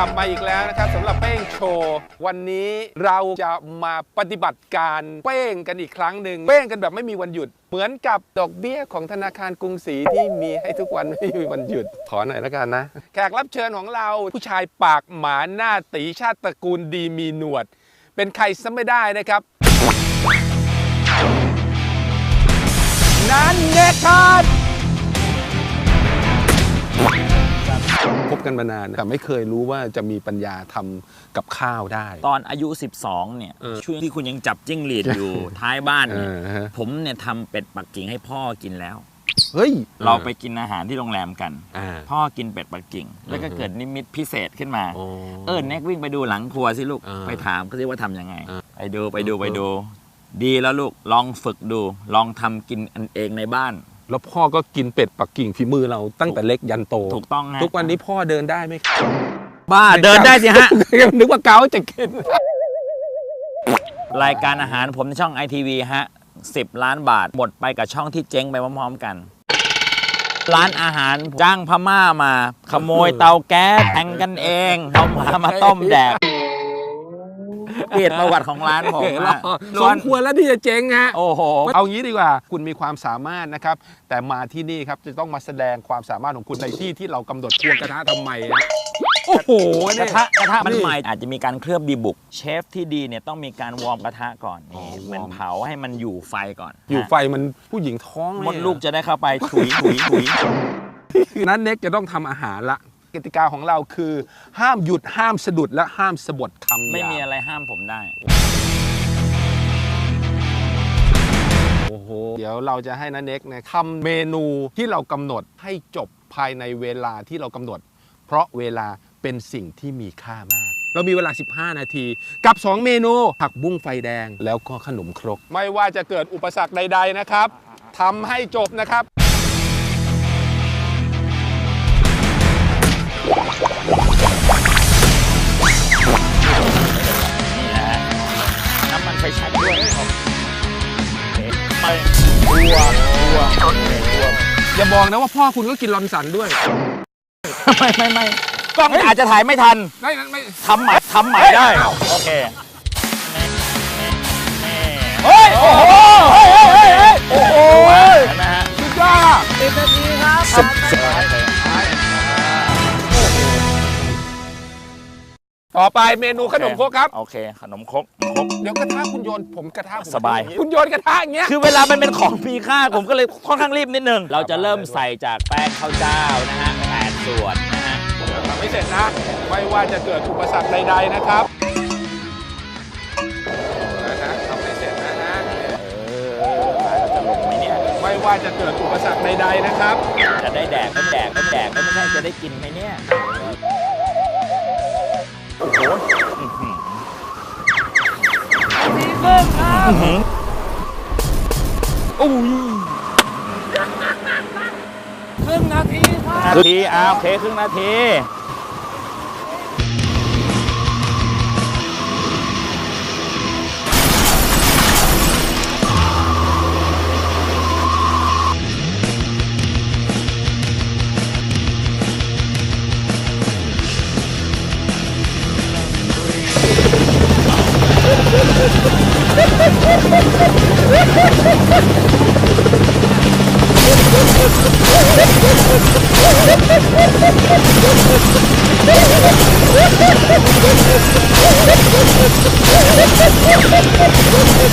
ลับมาอีกแล้วนะครับสำหรับเป้งโชว์วันนี้เราจะมาปฏิบัติการเป้งกันอีกครั้งหนึ่งเป้งกันแบบไม่มีวันหยุด เหมือนกับดอกเบี้ยของธนาคารกรุงศรีที่มีให้ทุกวันไม่มีวันหยุดขอหน่อยแล้วกันนะ แขกรับเชิญของเราผู้ชายปากหมาหน้าตีชาติตระกูลดีมีหนวด เป็นใครซะไม่ได้นะครับนั้นเนคครับ คบกันมานานแต่ไม่เคยรู้ว่าจะมีปัญญาทำกับข้าวได้ ตอนอายุ 12 เนี่ยเออช่วงที่คุณยังจับจิ้งหรีดอยู่ท้ายบ้านเอเนี่ยอฮะผมเนี่ยทำเป็ดปักกิ่งให้พ่อกินแล้วเฮ้ยเราไปกินอาหารที่โรงแรมกันอ่าพ่อกินเป็ดปักกิ่ง แล้วก็อือฮึเกิดนิมิตพิเศษขึ้นมาโอ้เออแน็กวิ่งไปดูหลังครัวสิลูกอ่าไปถามเขาสิว่าทำยังไงอ่าไปดูไปดูเออไปดู ดีแล้วลูกลองฝึกดู ลองทำกินอันเองในบ้าน แล้วพ่อก็กินเป็ดปักกิ่งฝีมือเราตั้งแต่เล็กยันโต ถูกต้องฮะทุกวันนี้พ่อเดินได้ไหมครับบ้าเดินได้สิฮะ นึกว่าเกาจะกิน รายการอาหารผมในช่องไอทีวีฮะ10ล้านบาทหมดไปกับช่องที่เจ๊งไปพร้อมๆกัน ร้านอาหารจ้างพม่ามา ขโมยเตาแก๊สแทงกันเองเอาหมามาต้มแดก เปลี่ยนประวัติของร้านผมอะสล้วนมควรแล้วที่จะเจ๊งฮะ โอ้โห เอางี้ดีกว่า คุณมีความสามารถนะครับ แต่มาที่นี่ครับจะต้องมาแสดงความสามารถของคุณในที่ที่เรากำหนดควงกระทะทำไมอะโอ้โหกเนี่ระย ทะกระทะมันนี่ ใหม่อาจจะมีการเคลือบดีบุก เชฟที่ดีเนี่ยต้องมีการวอร์มกระทะก่อนอ๋อนี่วอร์มมันเผาให้มันอยู่ไฟก่อนอยู่ฮะไฟมันผู้หญิงท้องมดลูกจะได้เข้าไปถุยถุยถุย นั้นเน็กจะต้องทำอาหารละ กติกาของเราคือ ห้ามหยุดห้ามสะดุดและห้ามสะบดคำหยาบไม่มีอะไรห้ามผมได้ โอ้โห เดี๋ยวเราจะให้นันเน็กเนี่ยทำเมนูที่เรากำหนดให้จบภายในเวลาที่เรากำหนด เพราะเวลาเป็นสิ่งที่มีค่ามาก เรามีเวลา 15 นาที กับ 2 เมนู ผักบุ้งไฟแดงแล้วก็ขนมครก ไม่ว่าจะเกิดอุปสรรคใด ๆ นะครับทำให้จบนะครับ บัวบัวบัวอย่าบอกนะว่าพ่อคุณก็กินลอนสันด้วย ไม่ไม่ไม่กล้องอาจจะถ่ายไม่ทัน ไม่ไม่ทำใหม่ทำใหม่ได้ โอเค ต่อไปเมนูขนมครกครับ โอเค ขนมครกครกเดี๋ยวกระทะคุณโยนผมกระทะผมสบาย คุณโยนกระทะอย่างเงี้ย คือเวลามันเป็นของมีค่า ผมก็เลยค่อนข้างรีบนิดนึง เราจะเริ่มใส่จากแป้งข้าวเจ้านะฮะแปดส่วนนะฮะทำไม่เสร็จนะ ไม่ว่าจะเกิดอุปสรรคใดๆนะครับนะฮะทำไม่เสร็จนะฮะเออจะลงไหมเนี่ย ไม่ว่าจะเกิดอุปสรรคใดๆนะครับ จะได้แดกก็แดกก็แดกก็ไม่ใช่จะได้กินไหมเนี่ย โอ้โหอื้อหือนาทีครึ่งครับอุ้ยครึ่งนาทีครับนาทีอ่าโอเคครึ่งนาที Let's go.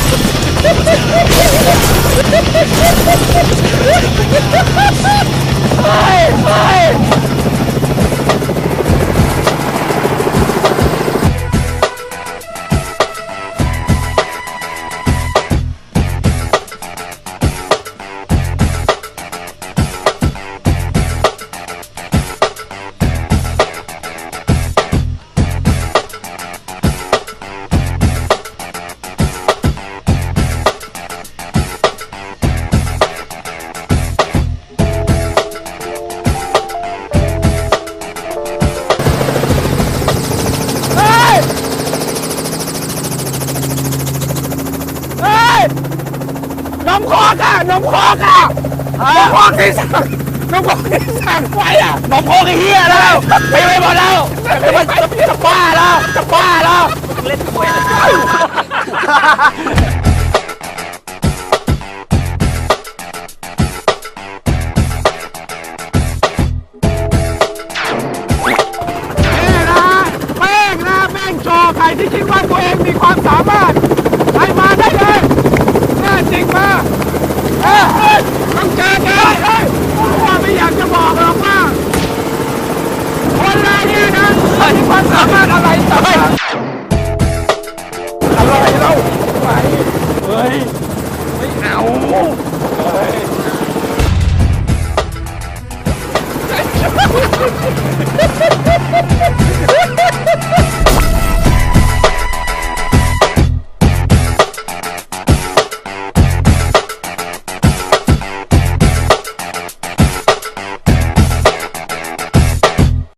มโคกอะนมโคกอะนมโคกที่สั่งก็บอกให้สั่งไว้อะบอกโคกไอ้เหี้ยแล้วไปไม่หมดแล้วจะมาจะบ้าแล้วจะบ้าแล้วเล่นมวย ไม่เอาเฮ้ย